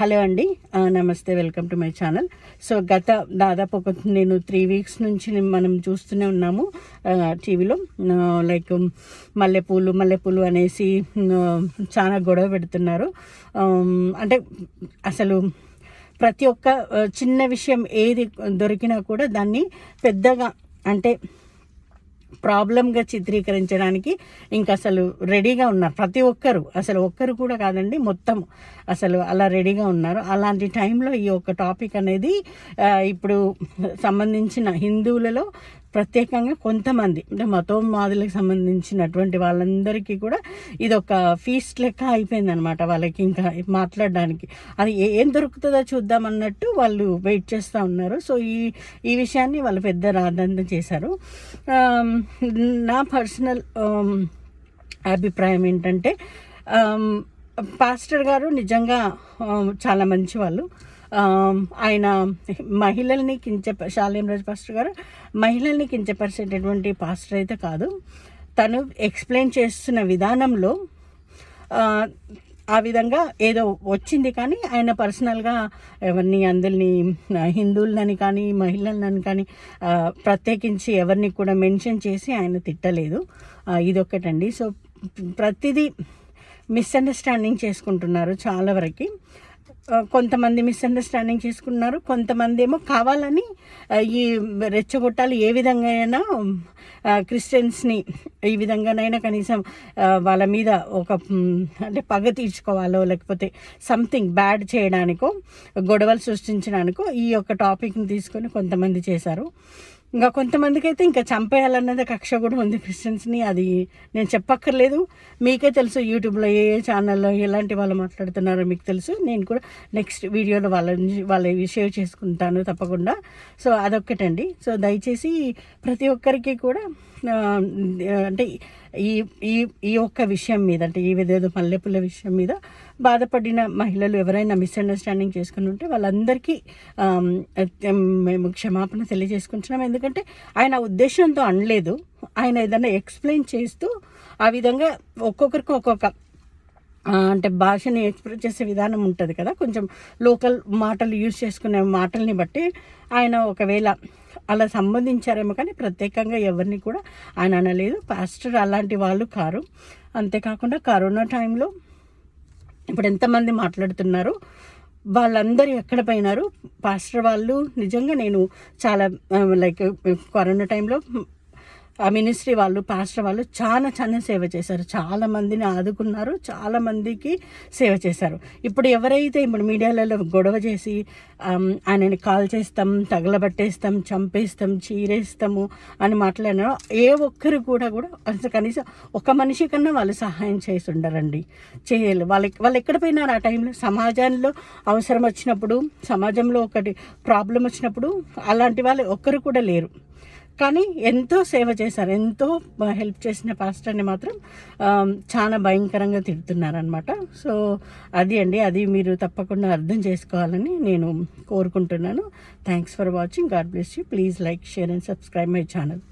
Hello అండి. నమస్తే welcome to my channel. So గత దాదాపు ఒక నేను త్రీ వీక్స్ నుంచి మనం చూస్తూనే ఉన్నాము టీవీలో. లైక్ మల్లెపూలు మల్లెపూలు అనేసి చాలా గొడవ పెడుతున్నారు. అంటే అసలు ప్రతి ఒక్క చిన్న విషయం ఏది దొరికినా కూడా దాన్ని పెద్దగా అంటే ప్రాబ్లంగా చిత్రీకరించడానికి ఇంకా అసలు రెడీగా ఉన్నారు. ప్రతి ఒక్కరు అసలు ఒక్కరు కూడా కాదండి మొత్తం అసలు అలా రెడీగా ఉన్నారు. అలాంటి టైంలో ఈ యొక్క టాపిక్ అనేది ఇప్పుడు సంబంధించిన హిందువులలో ప్రత్యేకంగా కొంతమంది అంటే మతోన్మాదులకు సంబంధించినటువంటి వాళ్ళందరికీ కూడా ఇది ఒక ఫీస్ట్ లెక్క అయిపోయింది అనమాట వాళ్ళకి ఇంకా మాట్లాడడానికి. అది ఏం దొరుకుతుందో చూద్దాం అన్నట్టు వాళ్ళు వెయిట్ చేస్తూ ఉన్నారు. సో ఈ ఈ విషయాన్ని వాళ్ళు పెద్ద రాదంతం చేశారు. నా పర్సనల్ అభిప్రాయం ఏంటంటే పాస్టర్ గారు నిజంగా చాలా మంచి వాళ్ళు ఆయన మహిళల్ని కించ శాలేం పాస్టర్ గారు మహిళల్ని కించపరిచేటటువంటి పాస్టర్ అయితే కాదు. తను ఎక్స్ప్లెయిన్ చేస్తున్న విధానంలో ఆ, విధంగా ఏదో వచ్చింది కానీ ఆయన పర్సనల్గా ఎవరిని అందరినీ హిందువులనని హిందువులని కానీ మహిళలని కానీ ప్రత్యేకించి ఎవరిని కూడా మెన్షన్ చేసి ఆయన తిట్టలేదు. ఇదొక్కటండి. సో ప్రతిదీ మిస్అండర్స్టాండింగ్ చేసుకుంటున్నారు చాలా వరకు. కొంతమంది మిస్అండర్స్టాండింగ్ చేసుకున్నారు. కొంతమంది ఏమో కావాలని ఈ రెచ్చగొట్టాలి ఏ విధంగా అయినా క్రిస్టియన్స్ని ఈ విధంగానైనా కనీసం వాళ్ళ మీద ఒక అంటే పగ తీర్చుకోవాలో లేకపోతే సంథింగ్ బ్యాడ్ చేయడానికో గొడవలు సృష్టించడానికో ఈ యొక్క టాపిక్ని తీసుకొని కొంతమంది చేశారు. ఇంకా కొంతమందికి అయితే ఇంకా చంపేయాలన్నది కక్ష కూడా ఉంది క్రిస్టియన్స్ని అది నేను చెప్పక్కర్లేదు. మీకే తెలుసు యూట్యూబ్లో ఏ ఏ ఛానల్లో ఎలాంటి వాళ్ళు మాట్లాడుతున్నారో మీకు తెలుసు. నేను కూడా నెక్స్ట్ వీడియోలో వాళ్ళ వాళ్ళ షేర్ చేసుకుంటాను తప్పకుండా. సో అదొక్కటండి. సో దయచేసి ప్రతి ఒక్కరికి కూడా అంటే ఈ ఈ ఈ ఒక్క విషయం మీద అంటే ఈ విధేదో మల్లెపూల విషయం మీద బాధపడిన మహిళలు ఎవరైనా మిస్అండర్స్టాండింగ్ చేసుకుని ఉంటే వాళ్ళందరికీ మేము క్షమాపణ తెలియజేసుకుంటున్నాం. ఎందుకంటే ఆయన ఉద్దేశంతో అనలేదు. ఆయన ఏదైనా ఎక్స్ప్లెయిన్ చేస్తూ ఆ విధంగా ఒక్కొక్కరికి ఒక్కొక్క అంటే భాషని ఎక్స్ప్రెస్ చేసే విధానం ఉంటుంది కదా. కొంచెం లోకల్ మాటలు యూజ్ చేసుకునే మాటల్ని బట్టి ఆయన ఒకవేళ అలా సంబంధించారేమో కానీ ప్రత్యేకంగా ఎవరిని కూడా ఆయన అనలేదు. పాస్టర్ అలాంటి వాళ్ళు కారు. అంతేకాకుండా కరోనా టైంలో ఇప్పుడు ఎంతమంది మాట్లాడుతున్నారు? వాళ్ళందరూ ఎక్కడ పోయినారు? పాస్టర్ వాళ్ళు నిజంగా నేను చాలా లైక్ కరోనా టైంలో ఆ మినిస్ట్రీ వాళ్ళు పాస్టర్ వాళ్ళు చాలా చాలా సేవ చేశారు. చాలా మందిని ఆదుకున్నారు చాలా మందికి సేవ చేశారు. ఇప్పుడు ఎవరైతే ఇప్పుడు మీడియాలలో గొడవ చేసి ఆయనని కాల్ చేస్తాం తగలబట్టేస్తాం చంపేస్తాం చీరేస్తాము అని మాట్లాడినారో ఏ ఒక్కరు కూడా కూడా అసలు కనీసం ఒక మనిషి కన్నా వాళ్ళు సహాయం చేసి ఉండరండి చేయాలి. వాళ్ళకి వాళ్ళు ఎక్కడ పోయినారు ఆ టైంలో? సమాజంలో అవసరం వచ్చినప్పుడు సమాజంలో ఒకటి ప్రాబ్లం వచ్చినప్పుడు అలాంటి వాళ్ళు ఒక్కరు కూడా లేరు. కానీ ఎంతో సేవ చేశారు. ఎంతో హెల్ప్ చేసిన పాస్టర్ని మాత్రం చాలా భయంకరంగా తిడుతున్నారనమాట సో అది అండి. అది మీరు తప్పకుండా అర్థం చేసుకోవాలని నేను కోరుకుంటున్నాను. Thanks for watching God bless you please like share and subscribe my channel